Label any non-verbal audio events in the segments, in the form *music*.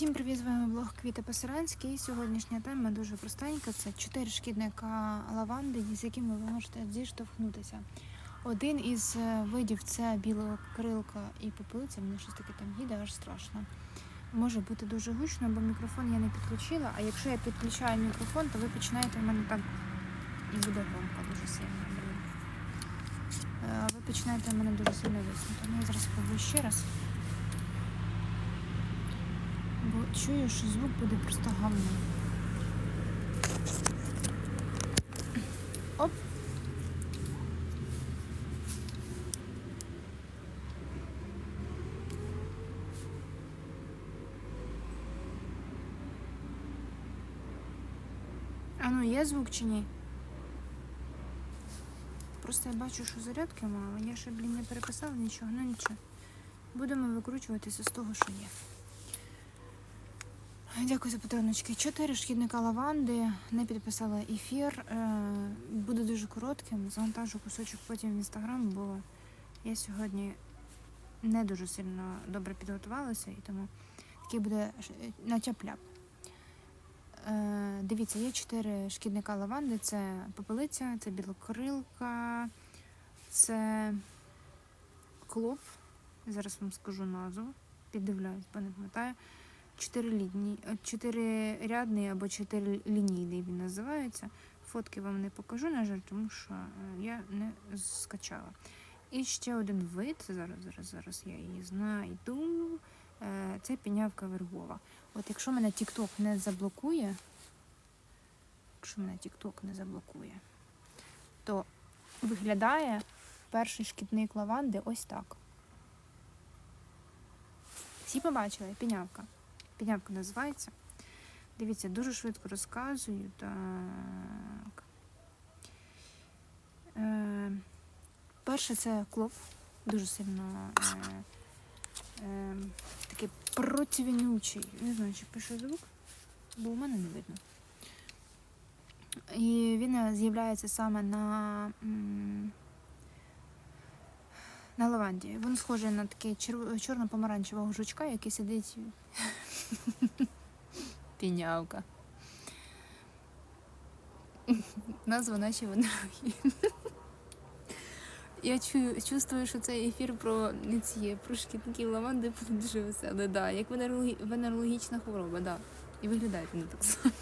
Всім привіт, з вами блог Квіта Посеранський. Сьогоднішня тема дуже простенька. Це чотири шкідника лаванди, з якими ви можете зіштовхнутися. Один із е, видів це білокрилка і попелиця. Мені щось таке там їде, аж страшно. Може бути дуже гучно, бо мікрофон я не підключила. А якщо я підключаю мікрофон, то ви починаєте в мене так і буде громко дуже сильно. Е, Ви починаєте в мене дуже сильно виснути. Ну, я зараз спробую ще раз. Бо чую, що звук буде просто гавно. Оп. А ну є звук чи ні? Просто я бачу, що зарядки мало. Я ще, блін, не переписала нічого, ну нічого. Будемо викручуватися з того, що є. Дякую за подаруночки. Чотири шкідника лаванди. Не підписала ефір. Е, Буде дуже коротким. Завантажу кусочок потім в інстаграм, бо я сьогодні не дуже сильно добре підготувалася, і тому такий буде ш- натяп-ляп. Е, Дивіться, є чотири шкідника лаванди: це попелиця, це білокрилка, це клоп. Зараз вам скажу назву. Піддивляюсь, бо не пам'ятаю. Е, чотирирядний або чотирилінійний він називається. Фотки вам не покажу, на жаль, тому що е, я не скачала. І ще один вид, зараз, зараз, зараз я її знайду. Е, Це пінявка вергова. От якщо мене TikTok не заблокує, якщо мене TikTok не заблокує, то виглядає перший шкідник лаванди ось так. Всі побачили пінявка. Пінявка називається. Дивіться, дуже швидко розказую. Так. Е, перше це клоп. Дуже сильно е, е, такий противнючий. Не знаю, чи пише звук, бо у мене не видно. І він е, з'являється саме на, на лаванді. Він схожий на такий чорно-помаранчевого жучка, який сидить. Пінявка. Назва наші венерології. Я чую, чувствую, що цей ефір про ці, про шкідників лаванди буде дуже веселий. Да, як венерологічна хвороба, да. І виглядають вони так само.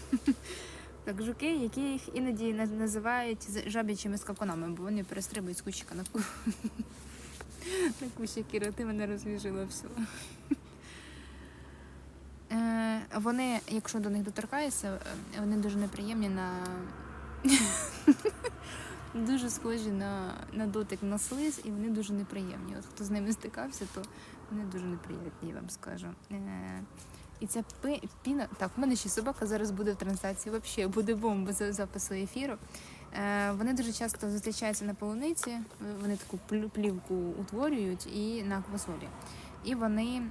Так, жуки, які їх іноді називають жаб'ячими скакунами, бо вони перестрибують з кущика на ку. *laughs* На кущик, Кіра, ти мене розвіжила все. Вони, якщо до них доторкаєшся, е, вони дуже неприємні на. *laughs* дуже схожі на, на дотик на слиз, і вони дуже неприємні. От хто з ними стикався, то вони дуже неприємні, я вам скажу. Е, І ця піна. Так, в мене ще собака зараз буде в трансляції. Взагалі буде бомба за запису ефіру. Е, Вони дуже часто зустрічаються на полуниці, вони таку плівку утворюють і на квасолі. І вони,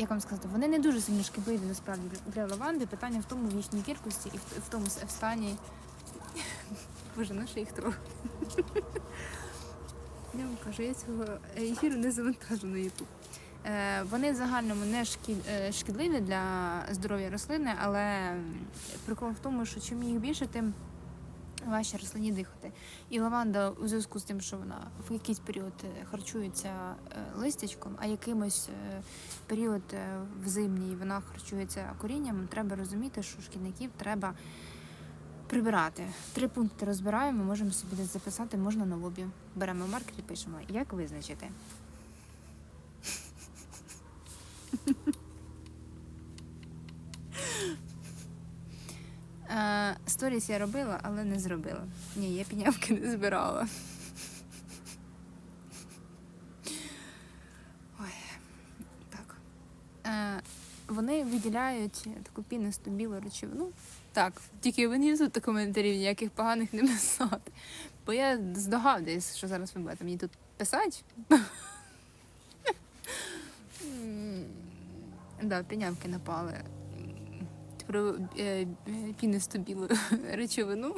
як вам сказати, вони не дуже сильно шкідливі насправді для- лаванди. Питання в тому в їхній кількості і в, тому в стані. *laughs* Боже, на що їх трохи. *laughs* Я вам кажу, я цього ефіру не завантажу на YouTube. Е, Вони в загальному не е, шкідливі для здоров'я рослини, але прикол в тому, що чим їх більше, тим важче рослині дихати. І лаванда у зв'язку з тим, що вона в якийсь період е, харчується е, листячком, а якимось е, період в зимній вона харчується корінням, треба розуміти, що шкідників треба прибирати. Три пункти розбираємо, можемо собі десь записати, можна на лобі. Беремо маркер і пишемо, як визначити. Сторіс я робила, але не зробила. Ні, я пінявки не збирала. Ой, так. Е, Вони виділяють таку пінисту білу речовину. Так, тільки не тут коментарів ніяких поганих не писати. Бо я здогадуюсь, що зараз ви будете мені тут писати. Да, пінявки напали. Про е, пінисту білу *laughs* речовину.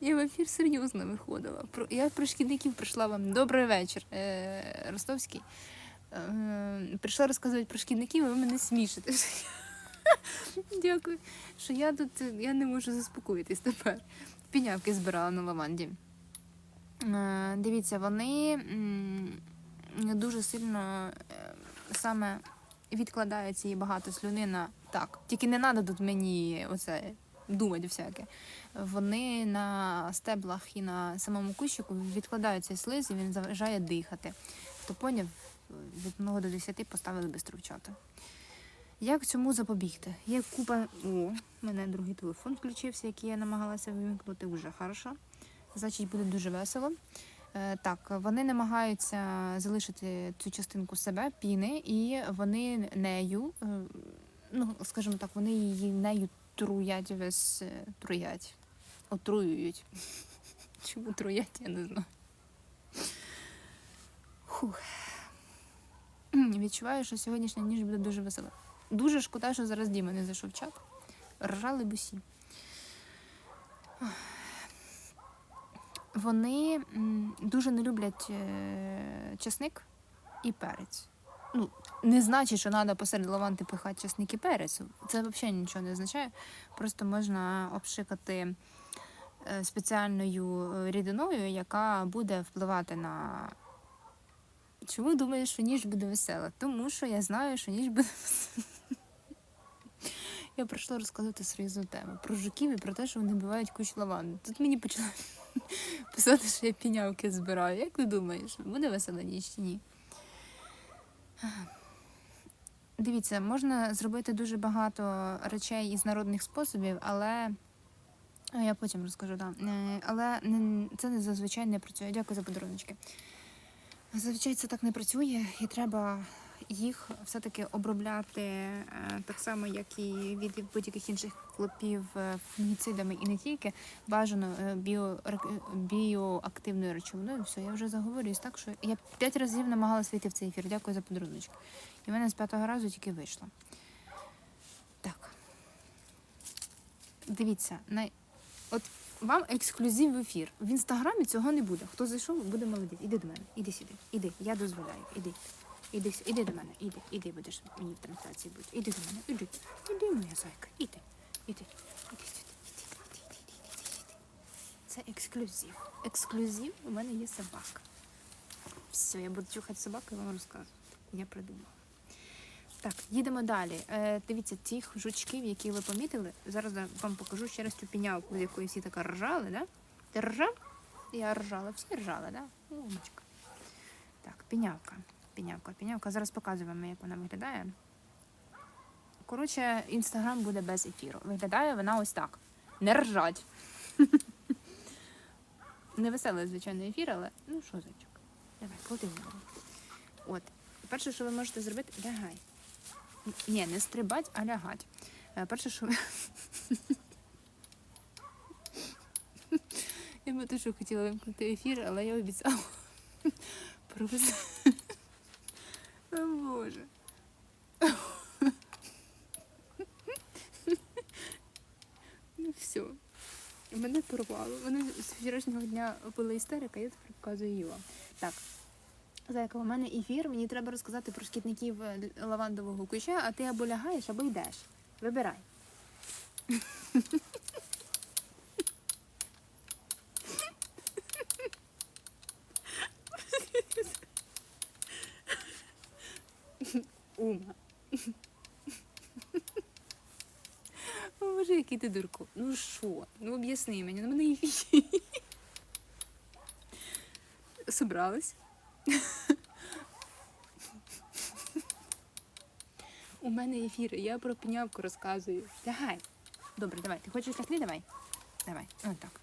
Я в ефір серйозно виходила. Я про шкідників прийшла вам. Добрий вечір, е, Ростовський. Е, прийшла розказувати про шкідників, а ви мене смішите. *laughs* Дякую. Що я тут я не можу заспокоїтись тепер. Пінявки збирала на лаванді. Дивіться, вони дуже сильно саме відкладається і багато слюни на так. Тільки не треба тут мені оце думати всяке. Вони на стеблах і на самому кущику відкладаються слиз, і він заважає дихати. Хто від 1 до 10 поставили би стручата. Як цьому запобігти? Є купа. О, у мене другий телефон включився, який я намагалася вимкнути вже хорошо. Значить, буде дуже весело. Е, Так, вони намагаються залишити цю частинку себе, піни, і вони нею, е, ну, скажімо так, вони її нею труять весь е, труять. Отруюють. *laughs* Чому труять, я не знаю. Фух. Відчуваю, що сьогоднішня ніч буде дуже весела. Дуже шкода, що зараз Діма не зайшов в чат. Ржали б усі. Вони дуже не люблять е, чесник і перець. Ну, не значить, що треба посеред лаванти пихати чесник і перець. Це взагалі нічого не означає. Просто можна обшикати е, спеціальною е, рідиною, яка буде впливати на. Чому думаєш, що ніч буде весела? Тому що я знаю, що ніч буде весела. Я прийшла розказати серйозну тему про жуків і про те, що вони бувають кучу лаванди. Тут мені почали *laughs* писати, що я пінявки збираю. Як ти думаєш, буде весела ніч чи ні? Дивіться, можна зробити дуже багато речей із народних способів, але я потім розкажу, да. Е, Але це не зазвичай не працює. Дякую за подаруночки. Зазвичай це так не працює, і треба їх все-таки обробляти е, так само, як і від будь-яких інших клопів е, фунгіцидами і не тільки бажано е, біо, біоактивною речовиною. Все, я вже заговорююсь так, що я п'ять разів намагалась вийти в цей ефір. Дякую за подаруночки. І в мене з п'ятого разу тільки вийшло. Так. Дивіться, на... от вам ексклюзив в ефір. В інстаграмі цього не буде. Хто зайшов, буде молодець. Іди до мене, іди сюди, іди. Я дозволяю. Іди. Іди, іди до мене, іди, іди, будеш мені в трансляції бути. Іди до мене, іди. Іди, моя зайка, іди. Іди. Іди сюди. Іди, іди, іди, іди, іди. Це ексклюзив. Ексклюзив у мене є собака. Все, я буду чухати собаку і вам розказувати. Я придумала. Так, їдемо далі. Е, дивіться, тих жучків, які ви помітили, зараз я вам покажу ще раз цю пінявку, з якої всі така ржали, да? Ти ржав? Я ржала, всі ржали, да? Умочка. Так, пінявка. Пінявка, пінявка. Зараз показую вам, як вона виглядає. Коротше, інстаграм буде без ефіру. Виглядає вона ось так. Не ржать. Не веселий, звичайно, ефір, але ну що, зайчик? Давай, голову. От. Перше, що ви можете зробити, лягай. Ні, не стрибать, а лягать. Е, Перше, що ви. Я би дуже хотіла вимкнути ефір, але я обіцяла провести. О Боже. Ну все. Мене порвало. Мене з вчорашнього дня була істерика, я тепер показую її вам. Так. Зайка, у мене ефір, мені треба розказати про шкідників е, лавандового куща, а ти або лягаєш, або йдеш. Вибирай. Ума. О, Боже, який ти дурко. Ну що? Ну об'ясни мені, ну мене ефір. *laughs* Собралась. У мене ефір, я про пінявку розказую. Лягай. Добре, давай. Ти хочеш лягти? Давай. Давай. О, так.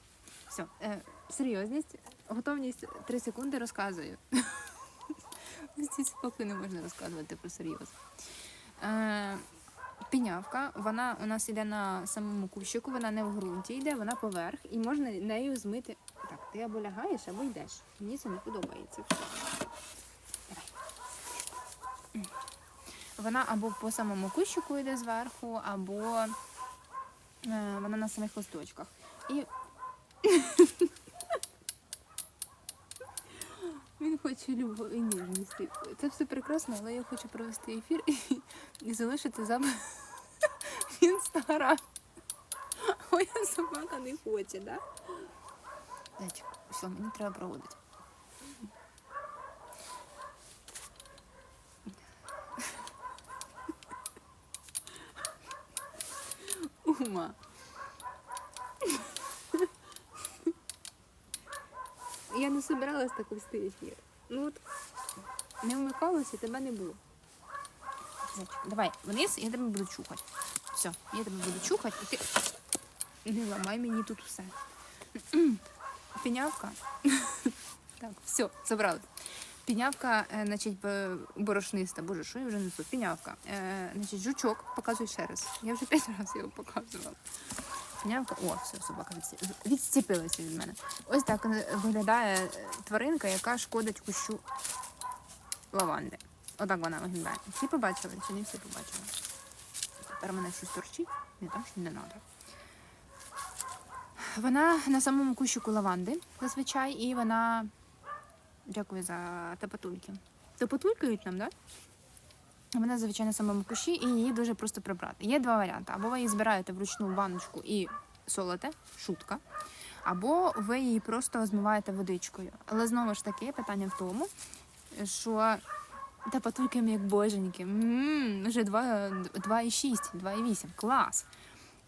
Все. Е, серйозність, готовність 3 секунди розказую. *laughs* Ці спокою не можна розказувати про серйоз. Е, пінявка, вона у нас йде на самому кущику, вона не в ґрунті йде, вона поверх, і можна нею змити. Так, ти або лягаєш, або йдеш. Мені це не подобається. Вона або по самому кущику йде зверху, або е, вона на самих листочках. І *laughs* він хочу любов і ніжності. Це все прекрасно, але я хочу провести ефір і, і залишити запис в *laughs* інстаграм. Моя собака не хоче, да? Зайчик, все, мені треба проводити. Ума. Я не собиралась так вести ефір. Ну от не вмикалося, тебе не було. Давай вниз, я тебе буду чухати. Все, я тебе буду чухати, і ти не ламай мені тут все. *clears throat* Пінявка. *laughs* Так, все, забрали. Пінявка, е, значить, борошниста. Боже, що я вже несу? Пінявка. Е, значить, жучок, показуй ще раз. Я вже п'ять *laughs* разів його показувала. Пінявка. О, все, собака відсті- відстіпилася від мене. Ось так е, виглядає е, тваринка, яка шкодить кущу лаванди. Отак вона виглядає. Всі побачили чи не всі побачили? Тепер мене щось торчить, не там, що не треба. Вона на самому кущику лаванди зазвичай, і вона. Дякую за тепотульки. Тепотулькають нам, так? Да? Вона зазвичай на самому кущі, і її дуже просто прибрати. Є два варіанти. Або ви її збираєте вручну в баночку і солите, шутка, або ви її просто змиваєте водичкою. Але знову ж таки, питання в тому, що та тепотульками як боженьки. М, Вже 2,6, 2,8. Клас.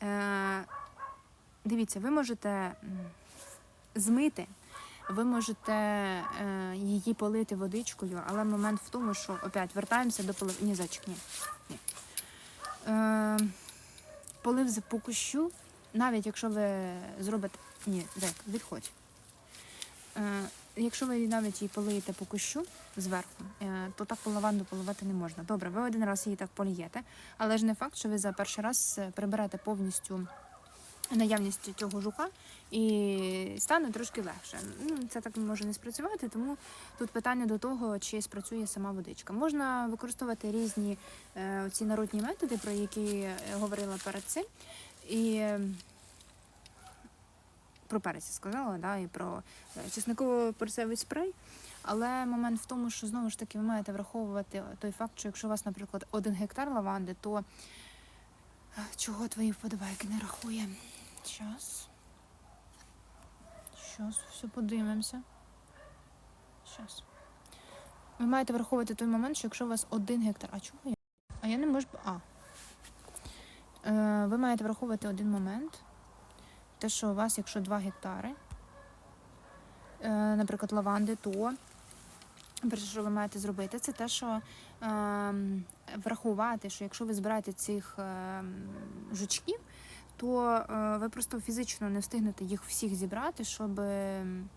Е, Дивіться, ви можете змити, ви можете е, її полити водичкою, але момент в тому, що опять вертаємося до полив. Ні, зайчик, ні. ні. Е, полив з по кущу, навіть якщо ви зробите. Ні, зайк, відходь. Е, якщо ви навіть її полиєте по кущу зверху, е, то так по лаванду поливати не можна. Добре, ви один раз її так полієте, але ж не факт, що ви за перший раз е, приберете повністю наявність цього жука і стане трошки легше. Ну, це так може не спрацювати, тому тут питання до того, чи спрацює сама водичка. Можна використовувати різні е, ці народні методи, про які я говорила перед цим. І е, про перець сказала, да, і про е, чесниково-перцевий спрей. Але момент в тому, що знову ж таки ви маєте враховувати той факт, що якщо у вас, наприклад, один гектар лаванди, то е, чого твої вподобайки не рахує? Щас. Щас, все подивимося. Щас. Ви маєте враховувати той момент, що якщо у вас один гектар. А чого я? А я не можу. А. Е, ви маєте враховувати один момент. Те, що у вас, якщо 2 гектари, е, наприклад, лаванди, то перше, що ви маєте зробити, це те, що ем, врахувати, що якщо ви збираєте цих ем, жучків, то е, ви просто фізично не встигнете їх всіх зібрати, щоб, ем,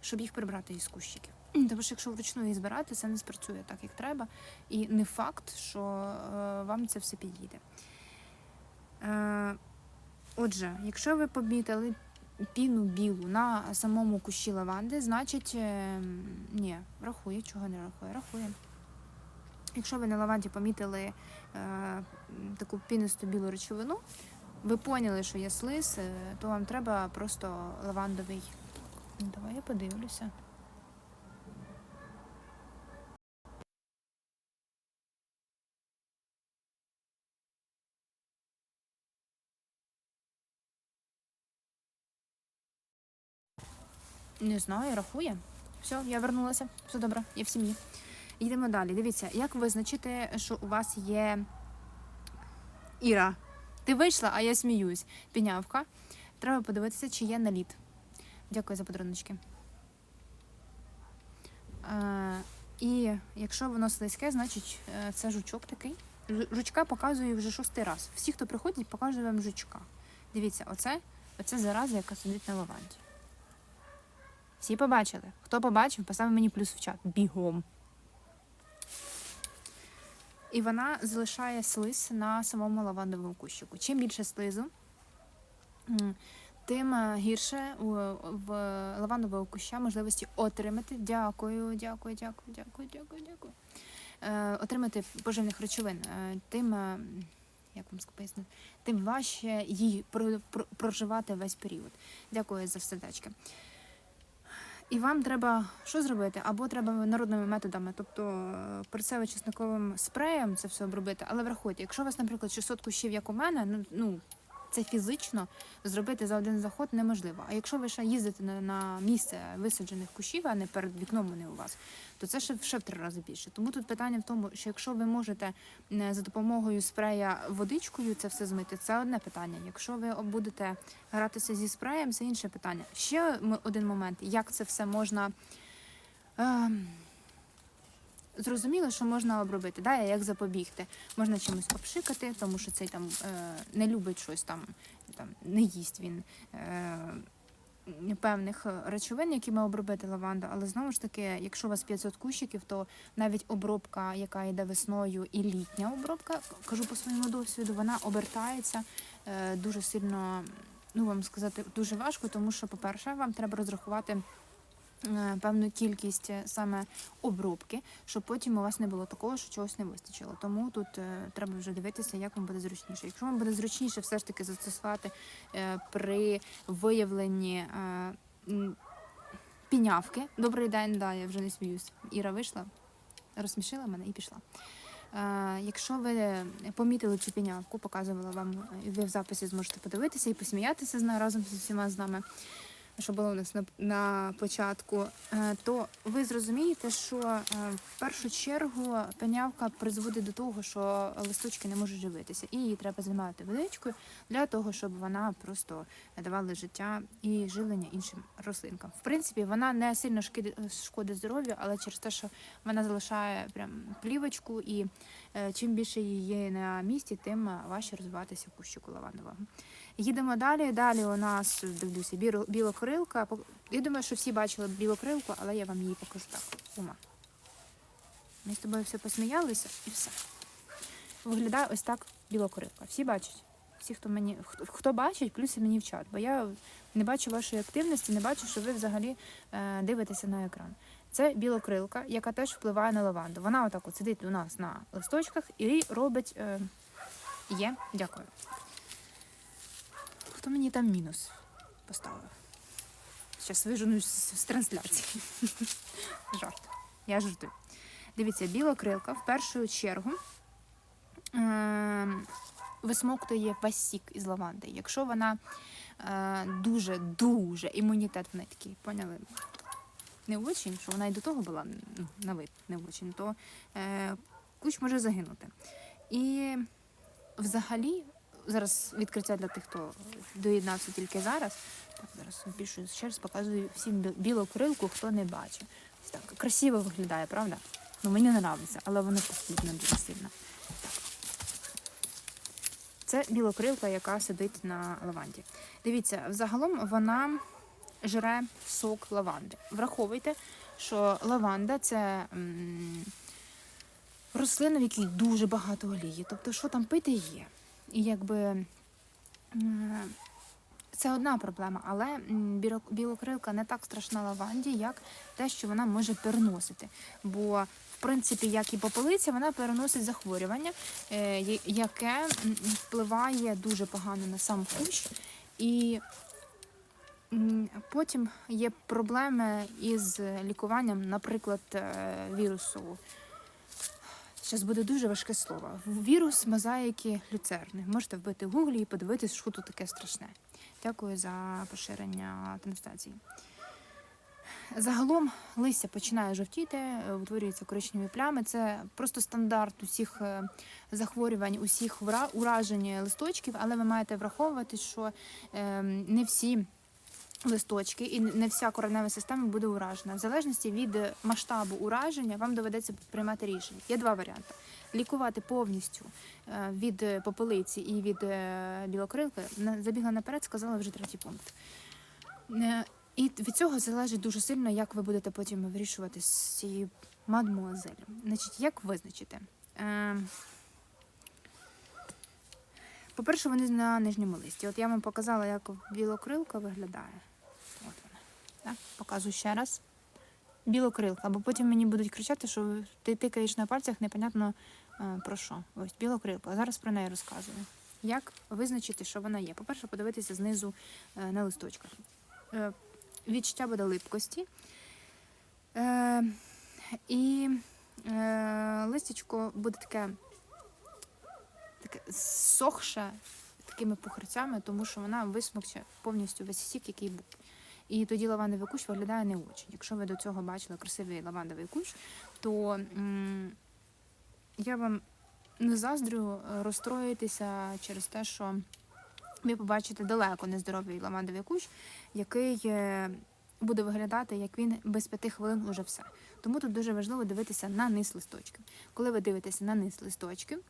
щоб їх прибрати із кущиків. Тому що якщо вручну їх збирати, це не спрацює так, як треба. І не факт, що е, вам це все підійде. Е, Отже, якщо ви помітили піну білу на самому кущі лаванди, значить, е, ні, рахує, чого не рахує, рахує. Якщо ви на лаванді помітили е, таку пінисту білу речовину, ви поняли, що є слиз, е, то вам треба просто лавандовий. Ну, Давай я подивлюся. Не знаю, рахує. Все, я вернулася. Все добре, я в сім'ї. Йдемо далі. Дивіться, як визначити, що у вас є Іра. Ти вийшла, а я сміюсь. Пінявка. Треба подивитися, чи є наліт. Дякую за подаруночки. Е, і якщо воно слизьке, значить е, це жучок такий. Жучка показую вже шостий раз. Всі, хто приходять, показую вам жучка. Дивіться, оце, оце зараза, яка сидить на лаванді. Всі побачили. Хто побачив, поставив мені плюс в чат. Бігом. І вона залишає слиз на самому лавандовому кущику. Чим більше слизу, тим е, гірше в лавандового куща можливості отримати. Дякую, дякую, дякую, дякую, дякую, дякую. Е, отримати поживних речовин. Е, тим як вам пояснити, тим важче їй про- про- проживати весь період. Дякую за сердечки. І вам треба що зробити? Або треба народними методами, тобто е, перцево-чесниковим спреєм це все обробити. Але врахуйте, якщо у вас, наприклад, 600 кущів, як у мене, ну, ну це фізично зробити за один заход неможливо. А якщо ви ще їздите на, місце висаджених кущів, а не перед вікном вони у вас, то це ще, ще в три рази більше. Тому тут питання в тому, що якщо ви можете за допомогою спрея водичкою це все змити, це одне питання. Якщо ви будете гратися зі спреєм, це інше питання. Ще один момент, як це все можна. Е, Зрозуміло, що можна обробити, да, як запобігти. Можна чимось обшикати, тому що цей там е, не любить щось там, там не їсть він е, певних речовин, якими обробити лаванду. Але знову ж таки, якщо у вас 500 кущиків, то навіть обробка, яка йде весною, і літня обробка, кажу по своєму досвіду, вона обертається е, дуже сильно. Ну, вам сказати, дуже важко, тому що, по-перше, вам треба розрахувати певну кількість е, саме обробки, щоб потім у вас не було такого, що чогось не вистачило. Тому тут е, треба вже дивитися, як вам буде зручніше. Якщо вам буде зручніше все ж таки застосувати е, при виявленні е, пінявки. Добрий день, да, я вже не сміюсь. Іра вийшла, розсмішила мене і пішла. Е, Якщо ви помітили цю пінявку, показувала вам, е, ви в записі зможете подивитися і посміятися з нею разом з усіма з нами, що було у нас на, на початку, е, то ви зрозумієте, що е, в першу чергу пенявка призводить до того, що листочки не можуть живитися, і її треба займати водичкою для того, щоб вона просто давала життя і живлення іншим рослинкам. В принципі, вона не сильно шкодить здоров'ю, але через те, що вона залишає прям плівочку, і е, чим більше її на місці, тим важче розвиватися кущику лавандового. Їдемо далі. Далі у нас дивлюся білокрилка. Я думаю, що всі бачили білокрилку, але я вам її покажу так. Ума. Ми з тобою все посміялися і все. Виглядає ось так білокрилка. Всі бачать? Всі, хто мені хто, бачить, плюси мені в чат, бо я не бачу вашої активності, не бачу, що ви взагалі е, дивитеся на екран. Це білокрилка, яка теж впливає на лаванду. Вона отак от сидить у нас на листочках і робить. Е, є, дякую. Хто мені там мінус поставив? Зараз виженусь з, трансляції. *laughs* Жарт. Я жартую. Дивіться, білокрилка в першу чергу е, висмоктує весь із лаванди. Якщо вона е, дуже, дуже імунітет в неї такий, поняли? Не очень, що вона і до того була ну, на вид не очень, то е, кущ може загинути. І взагалі, зараз відкриття для тих, хто доєднався тільки зараз. Так, зараз більше ще раз показую всім білу крилку, хто не бачив. Так красиво виглядає, правда? Ну мені не подобається, але воно потрібно дуже сильно. Це білокрилка, яка сидить на лаванді. Дивіться, взагалом вона жре сок лаванди. Враховуйте, що лаванда це м, рослина, в якій дуже багато олії. Тобто, що там пити є. І якби це одна проблема, але білокрилка не так страшна лаванді, як те, що вона може переносити. Бо, в принципі, як і попелиця, вона переносить захворювання, е, яке впливає дуже погано на сам кущ. І потім є проблеми із лікуванням, наприклад, е, вірусу. Зараз буде дуже важке слово. Вірус мозаїки люцерни. Можете вбити в гуглі і подивитись, що тут таке страшне. Дякую за поширення трансляції. Загалом листя починає жовтіти, утворюються коричневі плями. Це просто стандарт усіх е, захворювань, усіх уражень листочків, але ви маєте враховувати, що е, не всі листочки і не вся коренева система буде уражена. В залежності від масштабу ураження вам доведеться приймати рішення. Є два варіанти: лікувати повністю е, від попелиці і від е, білокрилки. Забігла наперед, сказала вже третій пункт. Е, І від цього залежить дуже сильно, як ви будете потім вирішувати з цією мадмуазелю. Значить, як визначити? Е, По-перше, вони на нижньому листі. От я вам показала, як білокрилка виглядає. Так? Показую ще раз. Білокрилка, бо потім мені будуть кричати, що ти тикаєш на пальцях непонятно Е, Про що? Ось білокрилка. Зараз про неї розказую. Як визначити, що вона є? По-перше, подивитися знизу е, на листочках. Е, Відчуття буде липкості. І листячко буде таке, таке сохше такими пухарцями, тому що вона висмокче повністю весь сік, який був. І тоді лавандовий кущ виглядає не очень. Якщо ви до цього бачили красивий лавандовий кущ, то м, я вам не заздрю розстроїтися через те, що ви побачите далеко нездоровий лавандовий кущ, який е, буде виглядати, як він без п'яти хвилин уже все. Тому тут дуже важливо дивитися на низ листочків. Коли ви дивитеся на низ листочків,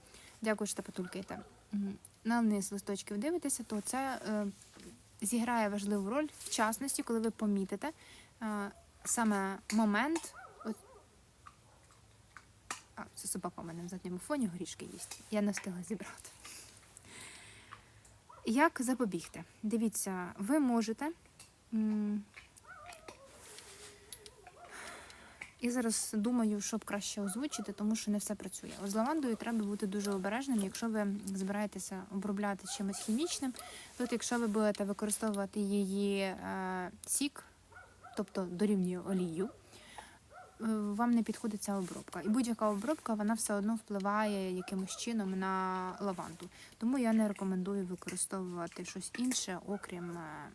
дякую, що потулькаєте, на низ листочків дивитеся, то це е, зіграє важливу роль в частності, коли ви помітите е, саме момент. А, це собака у мене в задньому фоні горішки їсть. Я не встигла зібрати. Як запобігти? Дивіться, ви можете. І зараз думаю, щоб краще озвучити, тому що не все працює. З лавандою треба бути дуже обережним, якщо ви збираєтеся обробляти чимось хімічним. Тут, якщо ви будете використовувати її е, сік, тобто дорівнює олію, е, вам не підходить ця обробка. І будь-яка обробка вона все одно впливає якимось чином на лаванду. Тому я не рекомендую використовувати щось інше, окрім. е,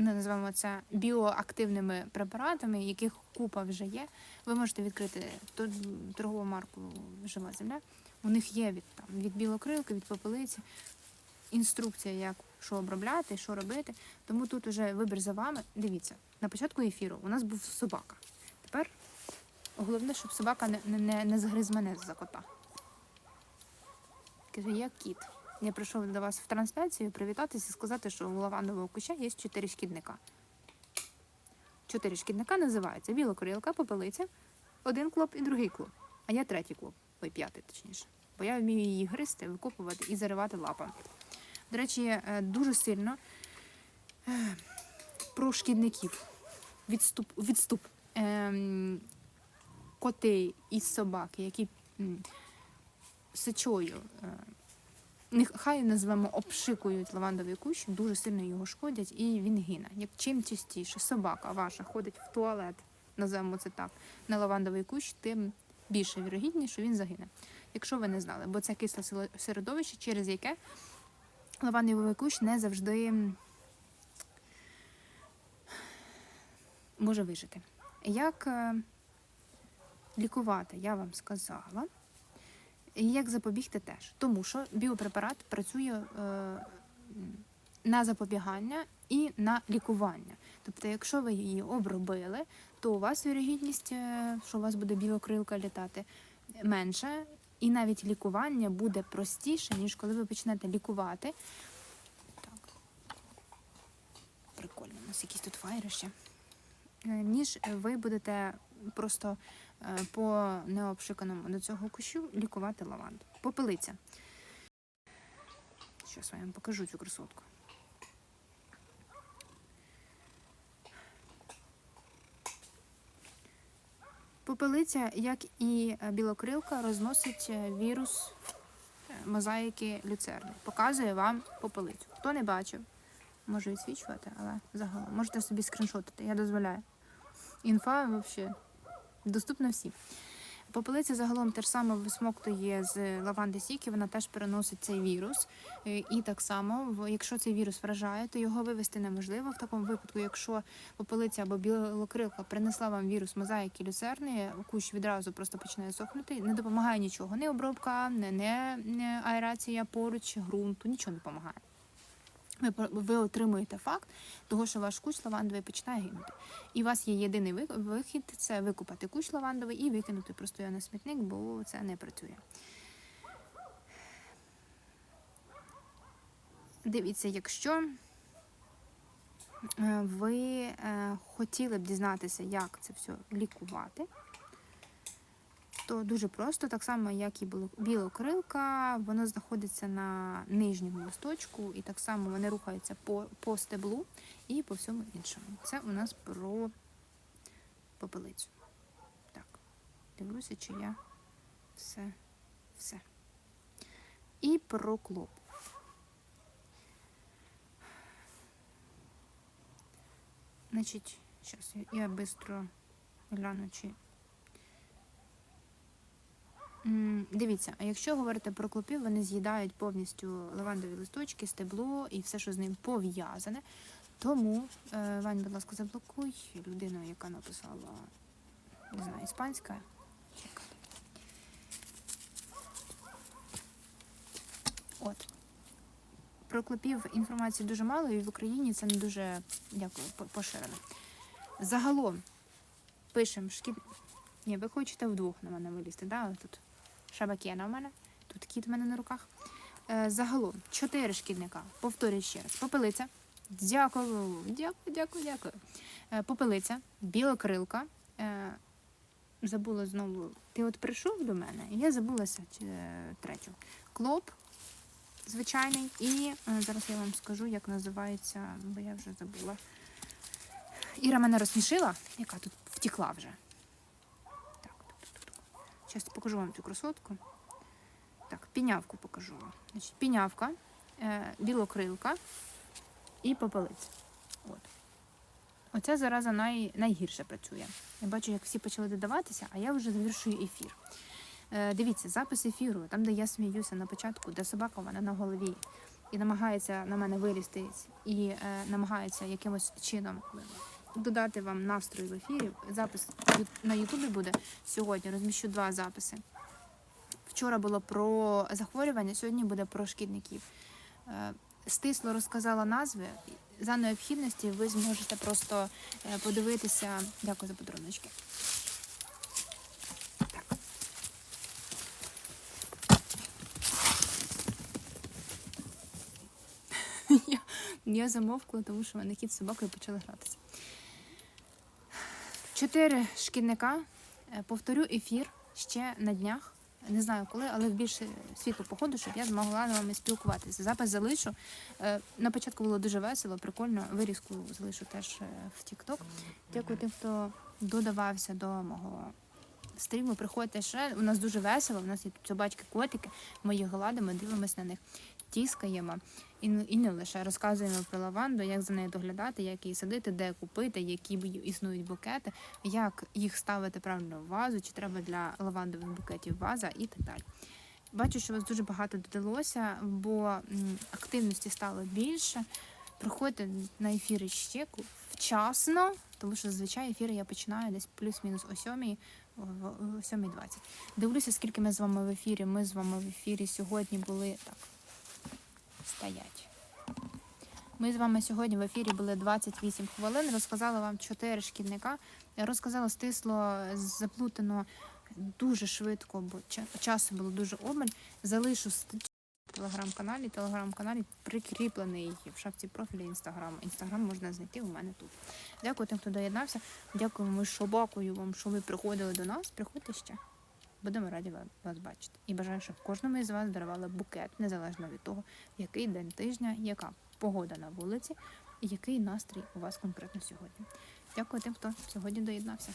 називаємо це біоактивними препаратами, яких купа вже є. Ви можете відкрити тор- торгову марку Жива земля. У них є від там від білокрилки, від попелиці інструкція, як що обробляти, що робити. Тому тут уже вибір за вами. Дивіться, на початку ефіру у нас був собака. Тепер головне, щоб собака не, не, не, згриз мене за кота. Каже, я кіт. Я прийшов до вас в трансляцію привітатися і сказати, що у лавандового куща є чотири шкідника. Чотири шкідника називаються біла білокрилка, попелиця, один клоп і другий клоп. А я третій клоп, ой, п'ятий точніше. Бо я вмію її гризти, викопувати і заривати лапами. До речі, е, дуже сильно е, про шкідників. Відступ, відступ. Ем, коти і собаки, які сечою. Нехай назвемо обшикують лавандовий кущ, дуже сильно його шкодять, і він гине. Як чим частіше собака ваша ходить в туалет, називаємо це так, на лавандовий кущ, тим більше вірогідність, що він загине. Якщо ви не знали, бо це кисле середовище, через яке лавандовий кущ не завжди може вижити. Як е, лікувати, я вам сказала. І як запобігти теж. Тому що біопрепарат працює е, на запобігання і на лікування. Тобто, якщо ви її обробили, то у вас вірогідність, е, що у вас буде білокрилка літати, менше, і навіть лікування буде простіше, ніж коли ви почнете лікувати. Так. Прикольно, у нас якісь тут фаєри ще. Е, Ніж ви будете просто е, по необшиканому до цього кущу лікувати лаванду. Попелиця. Щас я вам покажу цю красотку. Попелиця, як і е, білокрилка, розносить вірус мозаїки люцерни. Показує вам попелицю. Хто не бачив, може відсвічувати, але загалом можете собі скріншотити, я дозволяю. Інфа взагалі доступна всім. Попелиця загалом теж саме висмоктує з лаванди сіки, вона теж переносить цей вірус. Е, І так само, якщо цей вірус вражає, то його вивести неможливо. В такому випадку, якщо попелиця або білокрилка принесла вам вірус мозаїки люцерни, кущ відразу просто починає сохнути. Не допомагає нічого. Ні обробка, не аерація поруч, ґрунту, нічого не допомагає. Ви, ви отримуєте факт того, що ваш кущ лавандовий починає гинути. І у вас є єдиний вихід це викопати кущ лавандовий і викинути просто його на смітник, бо це не працює. Дивіться, якщо е, ви е, хотіли б дізнатися, як це все лікувати, то дуже просто, так само, як і біло- білокрилка, воно знаходиться на нижньому листочку, і так само вони рухаються по, по стеблу і по всьому іншому. Це у нас про попелицю. Так, дивлюся, чи я все Все. І про клоп. Значить, зараз я швидко гляну, чи. Дивіться, а якщо говорити про клопів, вони з'їдають повністю лавандові листочки, стебло і все, що з ним пов'язане. Тому, е, Вань, будь ласка, заблокуй людину, яка написала, не знаю, іспанська. От. Про клопів інформації дуже мало, і в Україні це не дуже дякую, поширено. Загалом пишемо шкід. Ні, ви хочете вдвох на мене вилізти, да? Шабакена у мене, тут кіт у мене на руках. Е, загалом чотири шкідника. Повторюю ще раз. Попелиця. Дякую, дякую, дякую, дякую. Е, попелиця, білокрилка. Е, забула знову. Ти от прийшов до мене, і я забулася третю. Клоп звичайний. І зараз я вам скажу, як називається, бо я вже забула. Іра мене розсмішила, яка тут втекла вже. Так, так, так, так. Зараз покажу вам цю красотку. Так, пінявку покажу вам. Значить, пінявка, е, білокрилка і попелиця. От. Оця зараза най, найгірше працює. Я бачу, як всі почали додаватися, а я вже завершую ефір. Е, дивіться, запис ефіру, там, де я сміюся на початку, де собака в мене на голові і намагається на мене вилізти і е, намагається якимось чином додати вам настрій в ефірі. Запис на Ютубі буде сьогодні. Розміщу два записи. Вчора було про захворювання, сьогодні буде про шкідників. Е, Стисло розказала назви. За необхідності ви зможете просто е, подивитися. Дякую за подаруночки. Так. *laughs* Я замовкла, тому що в мене кіт з собакою почали гратися. Чотири шкідника. Е, Повторю ефір ще на днях. Не знаю коли, але в більше світло походу, щоб я змогла з вами спілкуватися. Запис залишу. Е, На початку було дуже весело, прикольно. Вирізку залишу теж е, в TikTok. Дякую тим, хто додавався до мого стріму. Приходьте ще. У нас дуже весело. У нас є собачки, котики. Ми їх гладимо, дивимося на них, тіскаємо. І, і не лише розказуємо про лаванду, як за нею доглядати, як її садити, де купити, які існують букети, як їх ставити правильно в вазу, чи треба для лавандових букетів ваза і так далі. Бачу, що вас дуже багато додалося, бо активності стало більше. Приходьте на ефіри ще вчасно, тому що зазвичай ефіри я починаю десь плюс-мінус о 7, о 7.20. Дивлюся, скільки ми з вами в ефірі. Ми з вами в ефірі сьогодні були так. Стоять. Ми з вами сьогодні в ефірі були 28 хвилин. Розказала вам чотири шкідника. Розказала стисло, заплутано дуже швидко, бо ча- часу було дуже обмаль. Залишу в телеграм-каналі. Телеграм-каналі прикріплений в шапці профілю інстаграму. Інстаграм можна знайти у мене тут. Дякую тим, хто доєднався. Дякуємо шобакою вам, що ви приходили до нас. Приходьте ще. Будемо раді ва- вас бачити. І бажаю, щоб кожному із вас дарували букет, незалежно від того, який день тижня, яка погода на вулиці і який настрій у вас конкретно сьогодні. Дякую тим, хто сьогодні доєднався.